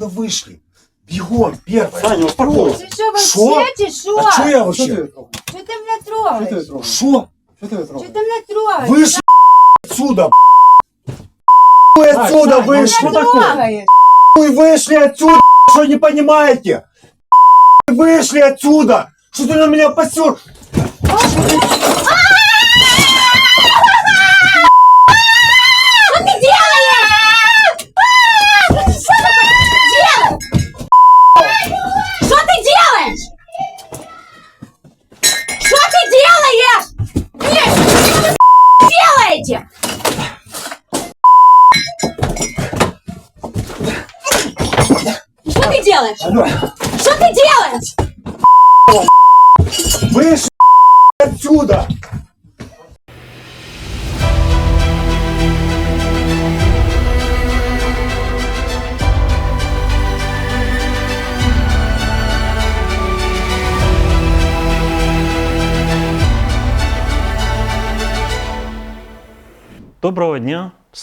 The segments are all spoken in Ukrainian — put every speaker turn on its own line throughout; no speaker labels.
отсюда вышли. Бегом, первое.
Саня, успокойся.
Ти що,
Що?
вообще, чи що?
А что я
Що ти
вообще?
трогаєш?
Що ти мене
Що ти
трогаєш?
трогаєш?
Что?
Що ти
Що
трогаєш?
ти мене трогаєш?
Вышли отсюда. Вы отсюда
Сань, ну
вышли.
что
Мене
такое?
трогаєш?
Вы вышли отсюда. Что не понимаете? Вышли отсюда. Что ты на меня посер?
Делаете? Что ты делаешь? Что ты делаешь?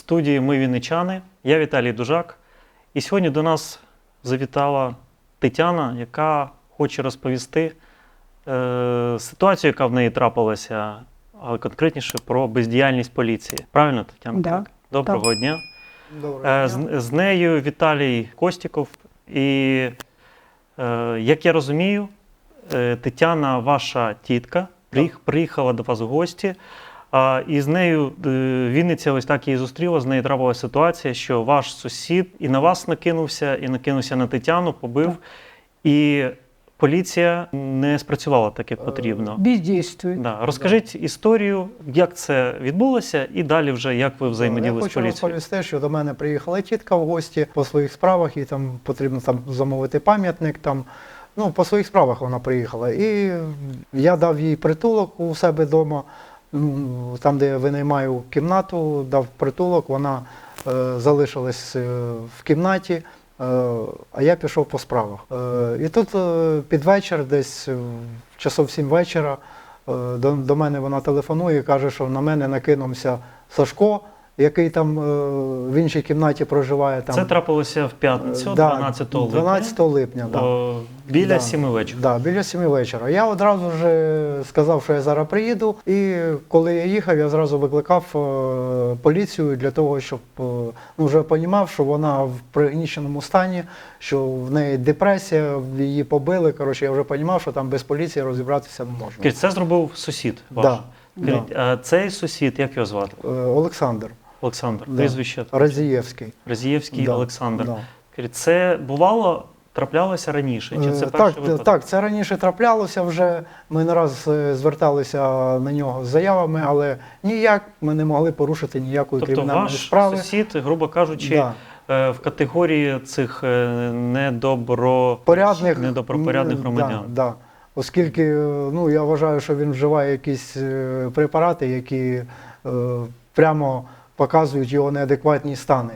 Студії Ми Вінничани. Я Віталій Дужак. І сьогодні до нас завітала Тетяна, яка хоче розповісти е, ситуацію, яка в неї трапилася, але конкретніше про бездіяльність поліції. Правильно, Тетяна?
Да.
Так? Доброго дня.
Добре.
Е, з, з нею Віталій Костіков. І е, як я розумію, е, Тетяна, ваша тітка, приїх- приїхала до вас в гості. А, і з нею е, Вінниця ось так її зустріла. З нею трапилася ситуація, що ваш сусід і на вас накинувся, і накинувся на Тетяну, побив. І поліція не спрацювала так, як потрібно.
Бездействует.
Да. Розкажіть історію, як це відбулося, і далі вже як ви взаємодіяли
Я
з
хочу
поліцією.
розповісти, що до мене приїхала тітка в гості по своїх справах, і там потрібно там замовити пам'ятник. Там, ну, по своїх справах вона приїхала. І я дав їй притулок у себе вдома, там, де я винаймаю кімнату, дав притулок, вона е, залишилась е, в кімнаті. е, А я пішов по справах. І тут під вечір, десь часов сім вечора, до мене вона телефонує і каже, що на мене накинувся Сашко, який там е, в іншій кімнаті проживає. Там,
Це трапилося в п'ятницю,
да,
12 липня.
12 липня, да.
О, біля
Да.
7 вечора.
Да, біля 7 вечора. Я одразу ж сказав, що я зараз приїду. І коли я їхав, я зразу викликав е, поліцію для того, щоб е, ну, вже розумів, що вона в пригніченому стані, що в неї депресія, її побили. Коротше, я вже розумів, що там без поліції розібратися не можна.
Це зробив сусід ваш.
Да,
Скажіть, а цей сусід, як його звати?
Олександр
Олександр.
Да.
Прізвище
Разієвський.
Разієвський
Да,
Олександр.
да.
Це бувало, траплялося раніше? Чи це
Е,
перший
так,
випадок?
так, це раніше траплялося вже. Ми не раз е, зверталися на нього з заявами, але ніяк ми не могли порушити ніякої
Тобто
кримінальної
ваш
справи.
сусід, грубо кажучи,
Да.
е, в категорії цих е, недобро...
Порядних,
недобропорядних громадян.
Да, да. Оскільки ну, я вважаю, що він вживає якісь препарати, які е, прямо показують його неадекватні стани.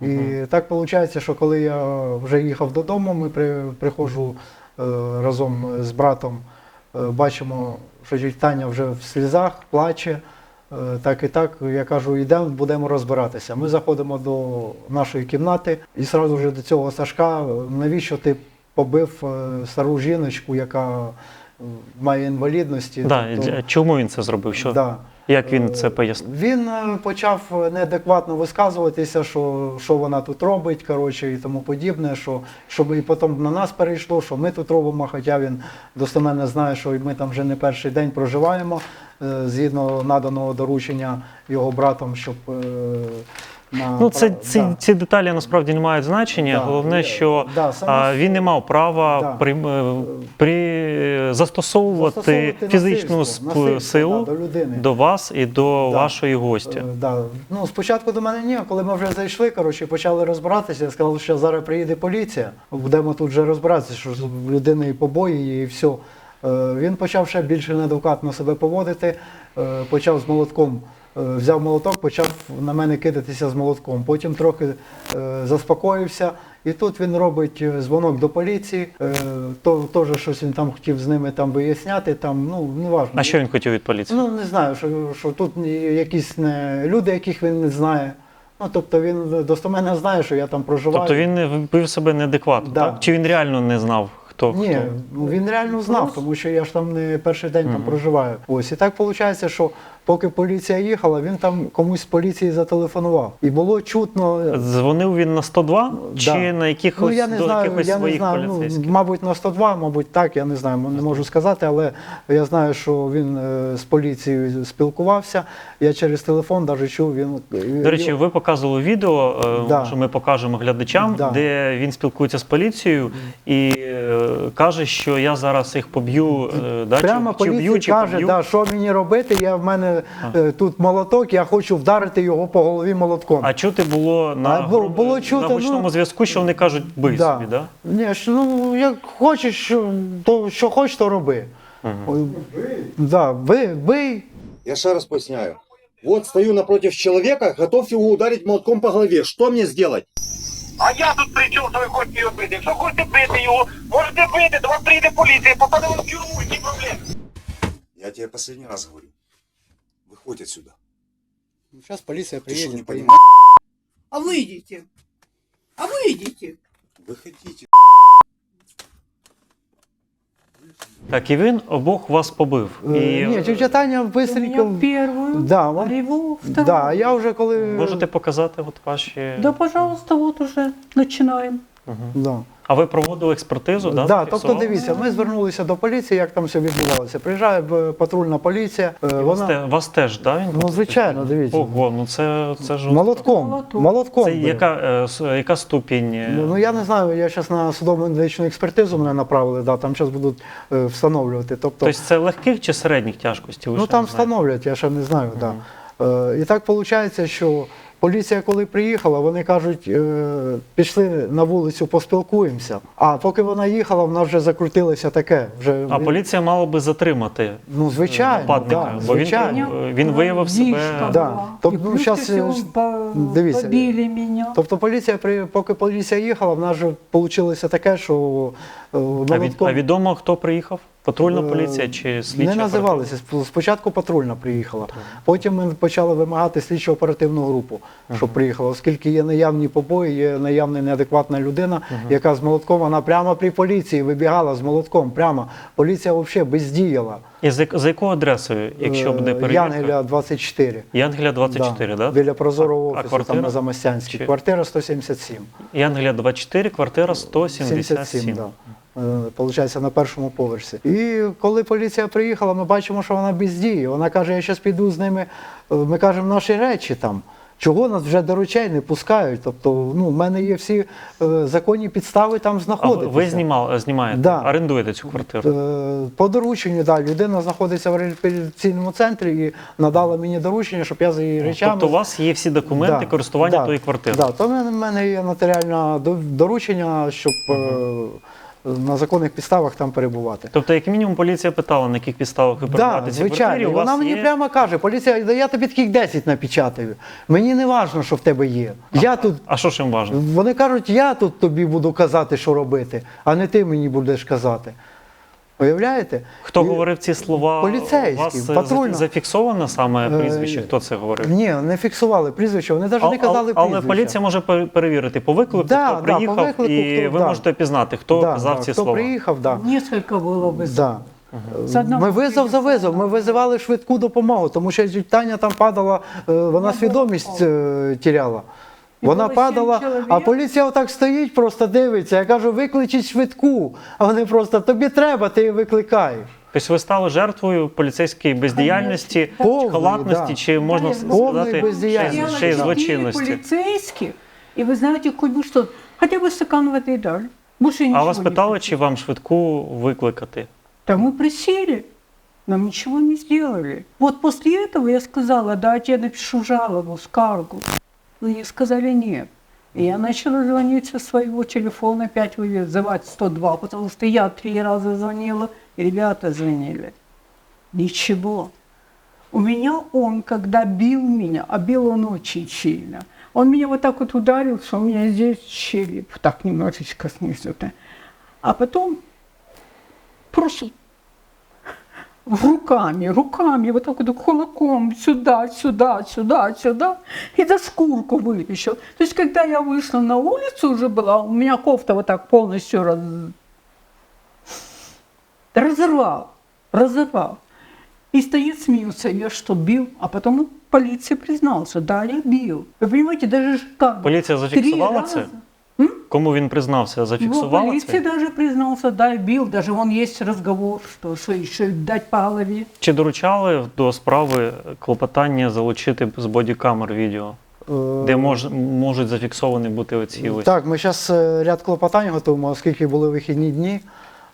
І
Мгм.
так виходить, що коли я вже їхав додому, ми при, приходжу е, разом з братом, е, бачимо, що Таня вже в слізах, плаче. Е, Так і так, я кажу, йдемо, будемо розбиратися. Ми заходимо до нашої кімнати і одразу до цього Сашка, е, навіщо ти побив е, стару жіночку, яка е, має інвалідності?
Да,
Тобто,
Чому він це зробив? Що,
да.
Як він це пояснив?
Він е, почав неадекватно висказуватися, що, що вона тут робить, коротше, і тому подібне, що, щоб і потім на нас перейшло, що ми тут робимо, хоча він достеменно знає, що ми там вже не перший день проживаємо, е, згідно наданого доручення його братом, щоб. Е, на
Ну, це,
пра-
ці,
да.
ці деталі насправді не мають значення.
Да.
Головне, що
Да, саме
він не мав права
Да.
при, е, при, застосовувати,
Застосовувати
фізичну
насильство, насильство,
силу
да, до людини.
до вас і до
Да.
вашої гості.
Е, Да. Ну, спочатку до мене ні, коли ми вже зайшли, коротше, почали розбиратися, я сказав, що зараз приїде поліція, будемо тут вже розбиратися, що в людини і побої, і все. Е, Він почав ще більше неадекватно себе поводити, е, почав з молотком, е, взяв молоток, почав на мене кидатися з молотком. Потім трохи е, заспокоївся. І тут він робить е, дзвонок до поліції, е, то теж щось він там хотів з ними там виясняти, там, ну, неважно.
А що він хотів від поліції?
Ну, не знаю, що, що тут якісь не люди, яких він не знає. Ну, тобто він достоменно знає, що я там проживаю.
Тобто він не вбив себе неадекватно,
Да.
так? Чи він реально не знав, хто
Ні,
хто?
ну, він реально знав, тому що я ж там не перший день там проживаю. Ось і так виходить, що поки поліція їхала, він там комусь з поліції зателефонував. І було чутно.
Дзвонив він на 102 чи на якихось
Ну, я не
до
знаю,
якихось
я не
своїх
знаю, ну, мабуть, на 102, мабуть, так, я не знаю, не можу сказати, але я знаю, що він е, з поліцією спілкувався. Я через телефон навіть чув, він.
До речі, ви показували відео, е,
Да.
що ми покажемо глядачам,
Да.
де він спілкується з поліцією і е, каже, що я зараз їх поб'ю, е, да,
Прямо
чи, чи б'ю, чи
каже,
поб'ю.
да, що мені робити. Я в мене е, тут молоток, я хочу вдарити його по голові молотком.
А чути було на,
А, було-
гру-
було чути,
на гучному
ну,
зв'язку, що вони кажуть, бий
Да.
собі, да?
Ні, ж, ну як хочеш, що- то що хочеш, то роби. Ой, Да, бий, бий.
Я ще раз поясняю. Вот стою напротив человека, готов его ударить молотком по голове. Что мне сделать?
А я тут при чому, що ви хочете його бити? Якщо хочете бити його, можете бити, до вас прийде поліція, попаде в тюрму, які проблеми.
Я тебе последний раз говорю. Выходь отсюда.
Зараз поліція
Ты что, не
приїде.
понимаешь?
А выйдите. А выйдите.
Выходите.
Так, і він обох вас побив.
Е,
І
Ні, тетя Таня
У меня
быстренько.
первую,
Да,
а
он-
его вторую.
Да, а я вже коли.
можете показати от ваші.
Да, пожалуйста, вот уже начинаем.
Да.
А ви проводили експертизу, да?
Да, тобто дивіться, ми звернулися до поліції, як там все відбувалося. Приїжджає е, патрульна поліція. е,
Вас, те-
Вона
вас теж, да? Він
ну звичайно, дивіться.
Ого, ну це, це ж
Молотком.
Молоток.
Молотком.
Це яка, е, яка ступінь?
Ну, ну я не знаю, я зараз на судово медичну експертизу мене направили, да, там зараз будуть е, встановлювати. Тобто,
Тобто це легких чи середніх тяжкостей? Ви
ну там встановлять, я ще не знаю. Да. Е, і так виходить, що поліція, коли приїхала, вони кажуть, е, пішли на вулицю, поспілкуємося. А поки вона їхала, в нас вже закрутилося таке. Вже,
А поліція мала би затримати
ну, звичайно,
нападника,
да,
бо він,
звичайно.
е, він виявив себе.
Да. Тобто, ну, щас, е, дивіться.
побили меня.
Тобто поліція, поки поліція їхала, в нас вже вийшло таке, що е,
А, від, а відомо, хто приїхав? Патрульна
Е,
поліція чи слідча?
Не називалися. Сп- Спочатку патрульна приїхала. Потім ми почали вимагати слідчо оперативну групу, щоб приїхала, оскільки є наявні побої, є наявна неадекватна людина, яка з молотком, вона прямо при поліції вибігала з молотком. Прямо поліція взагалі бездіяла.
І за, за якою адресою, якщо буде
Е,
перевірка?
Янгеля 24.
Янгеля 24, да?
Біля прозорого
А- а
офісу,
квартира?
там на Замостянській.
Чи-
Квартира 177.
Янгеля 24, квартира 177.
77, да. Е, Получається на першому поверсі. І коли поліція приїхала, ми бачимо, що вона бездіє. Вона каже, я зараз піду з ними. е, Ми кажемо наші речі там. Чого нас вже до речей не пускають? Тобто, ну, в мене є всі е, законні підстави там
А ви, знімали, знімаєте,
Да.
орендуєте цю квартиру?
Е, По дорученню, да, людина знаходиться в реабілітаційному центрі і надала мені доручення, щоб я за її речами.
Тобто у вас є всі документи
Да,
користування
да,
тої квартири?
Да, то в мене, є нотаріальне доручення, щоб е, на законних підставах там перебувати.
Тобто, як мінімум, поліція питала, на яких підставах ви перебуваєте в цій квартирі.
звичайно.
У вас
Вона мені
є...
прямо каже, поліція, да я тобі таких 10 напечатаю. Мені не важно, що в тебе є. Я тут,
А що ж їм важливо?
вони кажуть, я тут тобі буду казати, що робити, а не ти мені будеш казати. Уявляєте?
Хто
І-
говорив ці слова?
Поліцейський,
У вас е,
патрульно.
зафіксовано саме
Е,
прізвище? Хто це говорив?
Ні, не фіксували прізвище, вони навіть
А-
не казали
але,
прізвище.
але поліція може перевірити по виклику,
Да,
хто
да,
приїхав,
по виклику,
і
хто-
ви
да.
можете пізнати, хто
Да,
казав
да,
ці
хто
слова.
приїхав, да.
Несколько было бы.
Да. Ми визов за визов, ми визивали швидку допомогу, тому що Таня там падала, е, вона свідомість е, тіряла.
І
Вона
було
падала,
сім чоловік.
а поліція отак стоїть, просто дивиться. Я кажу, викличіть швидку. А вони просто тобі треба, ти її викликай.
Тобто ви стали жертвою поліцейської бездіяльності,
Повної,
халатності,
да.
чи можна
Да,
сказати,
повної
ще, й-
бездіяльності.
ще й
Сделали четыре
злочинності.
полицейских, и вы знаете, хоть бы что, хотя бы стакан воды дали. Больше
А
ничего
вас
не
питали,
хотите.
чи вам швидку викликати?
Да мы просили, нам ничего не сделали. Вот после этого я сказала, дайте я напишу жалобу, скаргу. Но ей сказали нет. И я начала звонить со своего телефона, опять вызывать 102, потому что я три раза звонила, и ребята звонили. Ничего. У меня он, когда бил меня, а бил он очень сильно, он меня вот так вот ударил, что у меня здесь череп так немножечко снизу. А потом просто руками, руками, вот так вот кулаком сюда, сюда, сюда, сюда, и за шкурку вытащил. То есть, когда я вышла на улицу уже была, у меня кофта вот так полностью раз... разорвал, разорвал. И стоит, смеется, я что, бил? А потом полиция признался, да, я бил. Вы понимаете, даже ж как бы
Поліція
три
зафіксувала
раза.
це? Кому він признався?
зафіксували?
Ну,
полиция
це?
даже признался, да, я бил. Даже вон есть разговор, что, что еще дать по голове.
Чи доручали до справи клопотання залучити з бодікамер відео,
Е,
де мож, можуть зафіксовані бути оці ось?
Так, ми зараз ряд клопотань готуємо, оскільки були вихідні дні.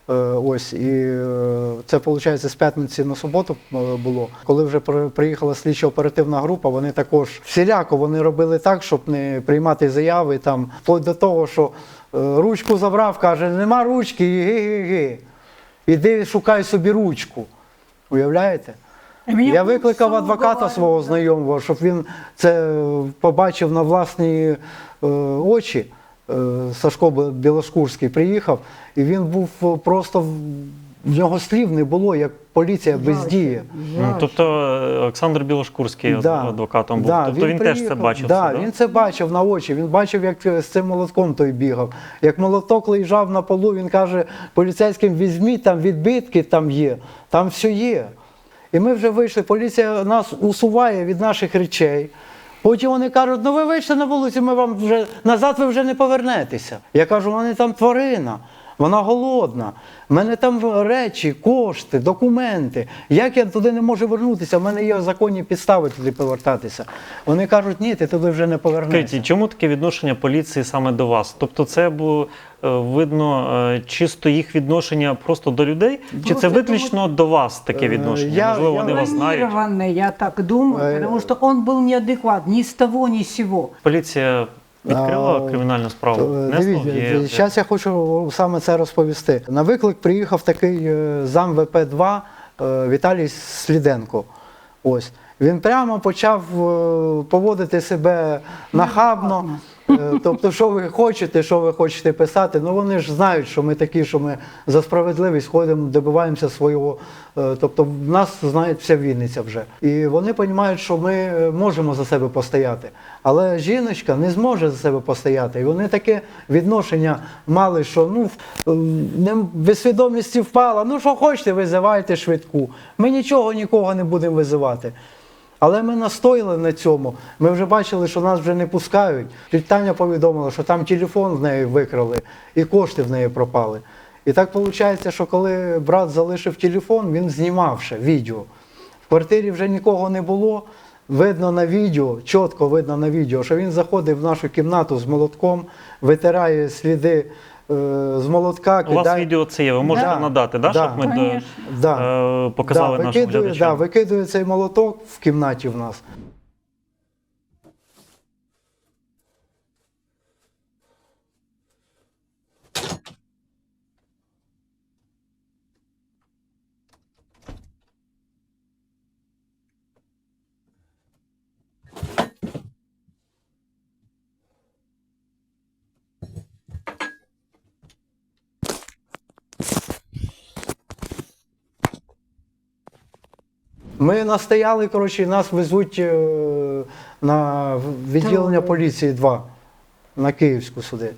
Е, Ось, і е, це виходить з п'ятниці на суботу е, було. Коли вже приїхала слідчо-оперативна група, вони також всіляко вони робили так, щоб не приймати заяви там, вплоть до того, що ручку забрав, каже, нема ручки, ги-ги-ги. Іди шукай собі ручку. Уявляєте? Я викликав адвоката свого знайомого, щоб він це побачив на власні е, очі. Е, Сашко Білошкурський приїхав, і він був е, просто в нього слів не було, як поліція бездіє.
Ну, тобто е, Олександр Білошкурський
Да.
адвокатом був.
Да,
тобто він, теж це бачив.
Да,
все, да?
він це бачив на очі. Він бачив, як з цим молотком той бігав. Як молоток лежав на полу, він каже, поліцейським візьміть, там відбитки там є, там все є. І ми вже вийшли, поліція нас усуває від наших речей. Потім вони кажуть, ну ви вийшли на вулицю, ми вам вже назад ви вже не повернетеся. Я кажу, вони там тварина, вона голодна. У мене там речі, кошти, документи. Як я туди не можу вернутися? У мене є законні підстави туди повертатися. Вони кажуть, ні, ти туди вже не повернешся.
Скажіть, чому таке відношення поліції саме до вас? Тобто, це було е, видно е, чисто їх відношення просто до людей, чи це виключно до вас таке
Е,
відношення?
я-
Можливо,
я-
вони вас знають.
Я так думаю,
Э,
потому что он был неадекват ни с того, ни с сего.
Поліція відкрила кримінальну справу. В
Дивіться, зараз я хочу саме це розповісти. На виклик приїхав такий е, зам ВП-2 е, Віталій Сліденко. Ось. Він прямо почав е, поводити себе нахабно. Е, Тобто, що ви хочете, що ви хочете писати, ну вони ж знають, що ми такі, що ми за справедливість ходимо, добиваємося свого. Е, Тобто, в нас знають вся Вінниця вже. І вони розуміють, що ми е, можемо за себе постояти. Але жіночка не зможе за себе постояти. І вони таке відношення мали, що ну не без свідомості впала. Ну що хочете, визивайте швидку. Ми нічого нікого не будемо визивати. Але ми настояли на цьому. Ми вже бачили, що нас вже не пускають. Таня повідомила, що там телефон в неї викрали і кошти в неї пропали. І так виходить, що коли брат залишив телефон, він знімав ще відео. В квартирі вже нікого не було. Видно на відео, чітко видно на відео, що він заходив в нашу кімнату з молотком, витирає сліди з молотка,
У вас відео це є, ви можете
Да,
надати, да,
да.
щоб ми до-
Да.
е, показали
да,
нашим
викидує,
глядачам.
да, викидує цей молоток в кімнаті в нас. Ми настояли, коротше, нас везуть е, на відділення поліції 2 на Київську сюди.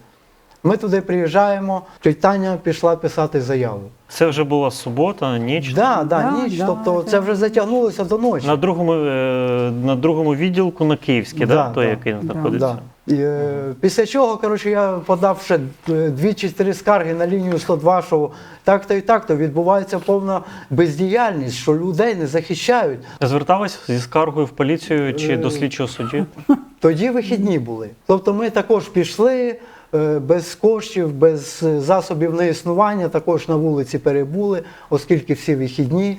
Ми туди приїжджаємо, Таня пішла писати заяву.
Це вже була субота, ніч.
Да, да,
Да,
ніч,
да,
тобто це вже затягнулося до ночі.
На другому, е, на другому відділку на Київській, да,
Да,
той,
да,
який
да,
знаходиться.
Да. Е, після чого, коротше, я подав ще е, дві чи три скарги на лінію 102, що так-то і так-то відбувається повна бездіяльність, що людей не захищають.
Звертались зі скаргою в поліцію чи
Е,
до слідчого судді?
Тоді вихідні були. Тобто ми також пішли без коштів, без засобів на існування, також на вулиці перебули, оскільки всі вихідні.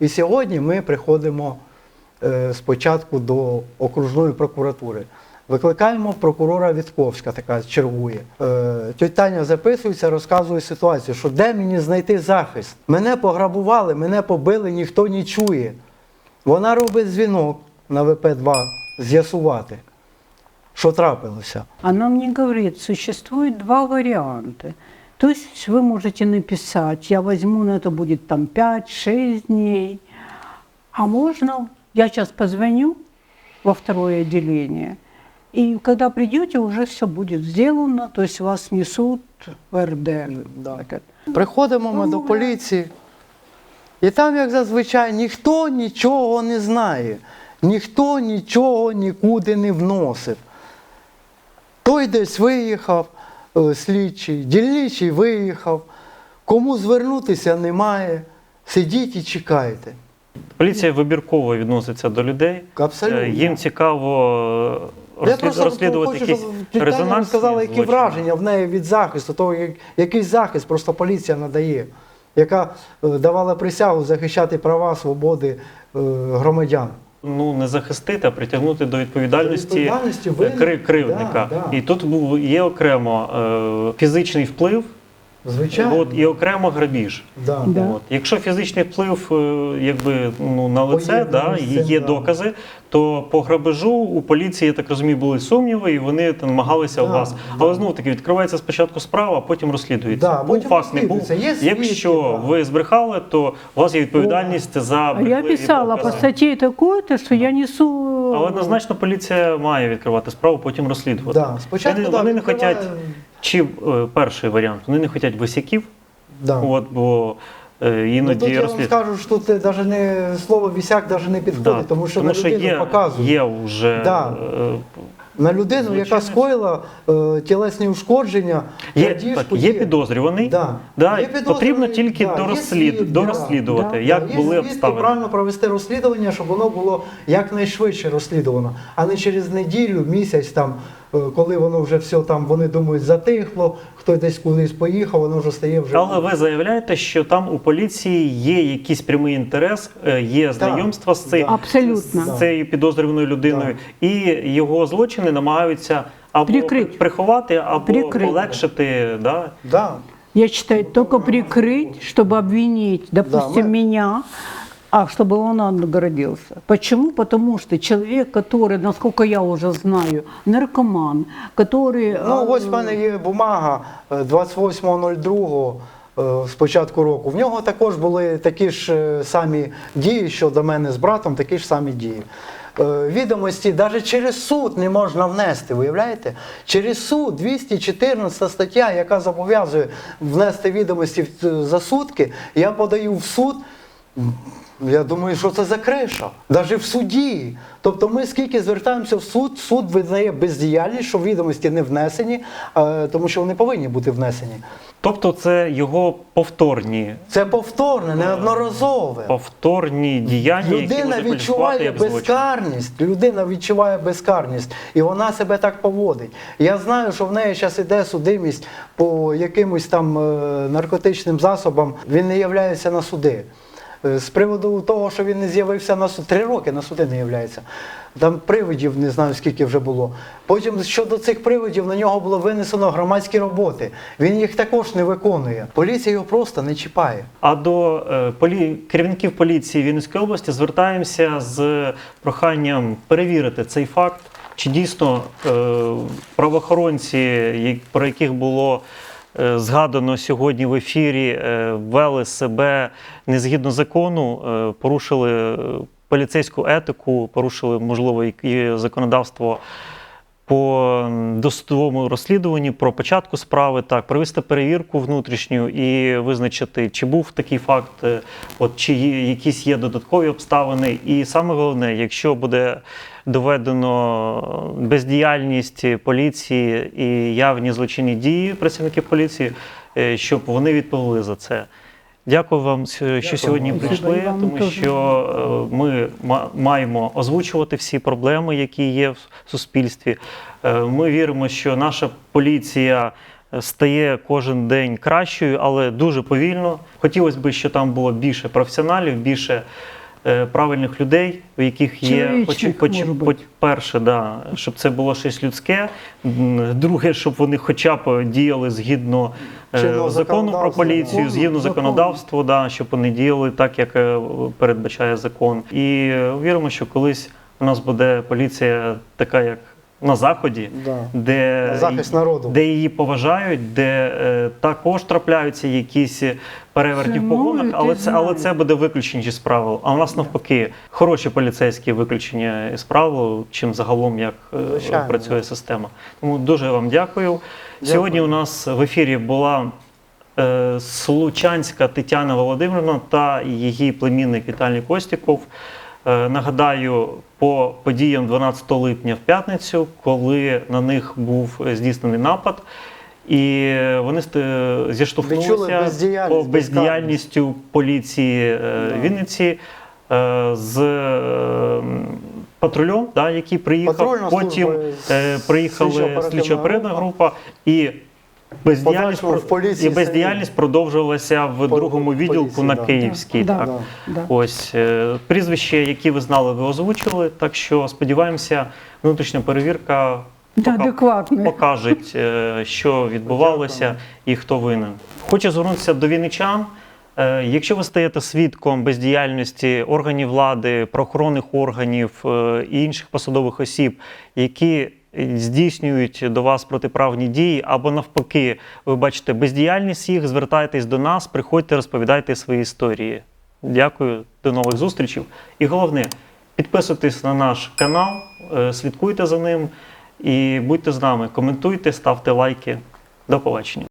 І сьогодні ми приходимо спочатку до окружної прокуратури. Викликаємо прокурора Вітковська, така чергує. Е, Таня записується, розказує ситуацію, що де мені знайти захист? Мене пограбували, мене побили, ніхто не чує. Вона робить дзвінок на ВП-2 з'ясувати, що трапилося.
Она мне говорит, существует два варианта. То есть вы можете написать, я возьму на это будет там 5-6 дней. А можно, я сейчас позвоню во второе отделение, и когда придете, уже все будет сделано, то есть вас несут в РД.
Да. Приходимо ми до поліції, і там, як зазвичай, ніхто нічого не знає, ніхто нічого нікуди не вносив. Той десь виїхав, е, слідчий, дільничий виїхав, кому звернутися немає. Сидіть і чекайте.
Поліція вибірково відноситься до людей.
Абсолютно.
Е, Їм цікаво
Я
розслід- розслідувати
хочу,
якісь
щоб
резонансні
сказала, які
злочини.
враження в неї від захисту, того, як, який захист просто поліція надає, яка е, давала присягу захищати права, свободи е, громадян.
Ну, не захистити, а притягнути до відповідальності,
До відповідальності
кри- кривдника.
Да, да.
І тут був є окремо фізичний вплив,
Звичайно.
от, і окремо грабіж.
да.
Да.
От. Якщо фізичний вплив е, якби, ну, на лице, да,
цим,
є
да.
докази, то по грабежу у поліції, я так розумію, були сумніви, і вони там, намагалися
Да,
вас.
да.
Але знову таки відкривається спочатку справа, а потім розслідується.
Да,
був факт, не був.
Є
Якщо
да.
ви збрехали, то у вас є відповідальність за
А я писала по
докази.
статье такой-то, я несу...
Але однозначно поліція має відкривати справу, потім розслідувати.
Да. Спочатку,
вони
да,
вони не
відкриває-
хочуть, чи е, перший варіант, вони не хочуть висяків,
Да.
от, бо е,
Ну,
іноді
тут я вам
розслід...
скажу, що тут е, даже не слово вісяк навіть не підходить,
Да,
тому що на людину
є,
показують.
є вже
Да.
е,
На людину, яка
Злочинець.
скоїла е, тілесні ушкодження,
Є,
крадіжку,
так, є підозрюваний,
Да.
Да,
Є
потрібно тільки
да, є
дорослід,
свідки,
дорозслідувати,
да.
як
Є
були обставини.
правильно провести розслідування, щоб воно було якнайшвидше розслідувано, а не через неділю, місяць там, коли воно вже все там, вони думають, затихло, хтось десь кудись поїхав, воно вже стає вже.
Але ви заявляєте, що там у поліції є якийсь прямий інтерес, е, є знайомство з, цей,
Да.
Абсолютно.
з цією підозрюваною людиною, і його злочини намагаються або
Прикрить.
приховати, або
Прикрить.
полегшити. Да?
Да.
Я считаю, только прикрыть, чтобы обвинить, допустим,
мы-
меня, а чтобы он отгородился. Почему? Потому что человек, который, насколько я уже знаю, наркоман, который...
Ну,
а,
ось в мене є бумага е, 28.02 е, з початку року. В нього також були такі ж е, самі дії, що до мене з братом, такі ж самі дії. Е, Відомості навіть через суд не можна внести, виявляєте? Через суд 214 стаття, яка зобов'язує внести відомості в- за сутки, я подаю в суд. Я думаю, що це за криша, навіть в суді. Тобто ми скільки звертаємося в суд, суд визнає бездіяльність, що відомості не внесені, е, тому що вони повинні бути внесені.
Тобто це його повторні,
Це повторне, неодноразове.
повторні діяння,
Людина
кваліфікувати
відчуває безкарність. Людина відчуває безкарність, і вона себе так поводить. Я знаю, що в неї зараз іде судимість по якимось там е, наркотичним засобам. Він не являється на суди. Е, З приводу того, що він не з'явився на суд, три роки на суди не являється. Там привидів не знаю скільки вже було. Потім щодо цих привидів на нього було винесено громадські роботи. Він їх також не виконує. Поліція його просто не чіпає.
А до е, полі... керівників поліції Вінницької області звертаємося з проханням перевірити цей факт, чи дійсно е, правоохоронці, про яких було згадано сьогодні в ефірі, е, вели себе не згідно закону, е, порушили е, поліцейську етику, порушили, можливо, і- законодавство по досудовому розслідуванні про початку справи, так, провести перевірку внутрішню і визначити, чи був такий факт, е, от, чи якісь є додаткові обставини. І саме головне, якщо буде доведено бездіяльність поліції і явні злочинні дії працівників поліції, е, щоб вони відповіли за це. Дякую вам, що що сьогодні прийшли, тому що е, ми маємо озвучувати всі проблеми, які є в суспільстві. Е, Ми віримо, що наша поліція стає кожен день кращою, але дуже повільно. Хотілося б, щоб там було більше професіоналів, більше правильних людей, у яких є
поч, поч,
перше, да, щоб це було щось людське. Друге, щоб вони хоча б діяли згідно е,
Чинного
закону про поліцію, згідно
законодавству,
законодавства, да, щоб вони діяли так, як е, передбачає закон. І е, віримо, що колись у нас буде поліція така, як на заході,
Да.
де,
Захист народу.
де її поважають, де е, також трапляються якісь перевертні в погонах, але це, але це буде виключення з правил. А у нас навпаки хороші поліцейські виключення з правил, чим загалом як е,
Звичайно,
працює
да.
система. Тому дуже вам дякую. Сьогодні у нас в ефірі була е, Случанська Тетяна Володимирівна та її племінник Віталій Костіков. Е, Нагадаю, по подіям 12 липня в п'ятницю, коли на них був здійснений напад, і вони зіштовхнулися
бездіяльність,
по бездіяльністю поліції е,
Да.
Вінниці е, з патрулем, да, який приїхав.
Патрульна
Потім
служба,
приїхали
слідчо-оперативна
слідчо-оперативна
група.
група і. Бездіяльність,
в поліції
і бездіяльність продовжувалася в
По-
другому відділку
поліції,
на
да.
Київській.
Да,
так.
Да.
Да.
Ось е, прізвище, які ви знали, ви озвучили. Так що сподіваємося, внутрішня перевірка
Да,
пока- покаже, е, що відбувалося і хто винен. Хочу звернутися до вінничан. Е, Якщо ви стаєте свідком бездіяльності органів влади, правоохоронних органів і інших посадових осіб, які здійснюють до вас протиправні дії, або навпаки, ви бачите бездіяльність їх, звертайтесь до нас, приходьте, розповідайте свої історії. Дякую, до нових зустрічей. І головне, підписуйтесь на наш канал, е, слідкуйте за ним і будьте з нами. Коментуйте, ставте лайки. До побачення.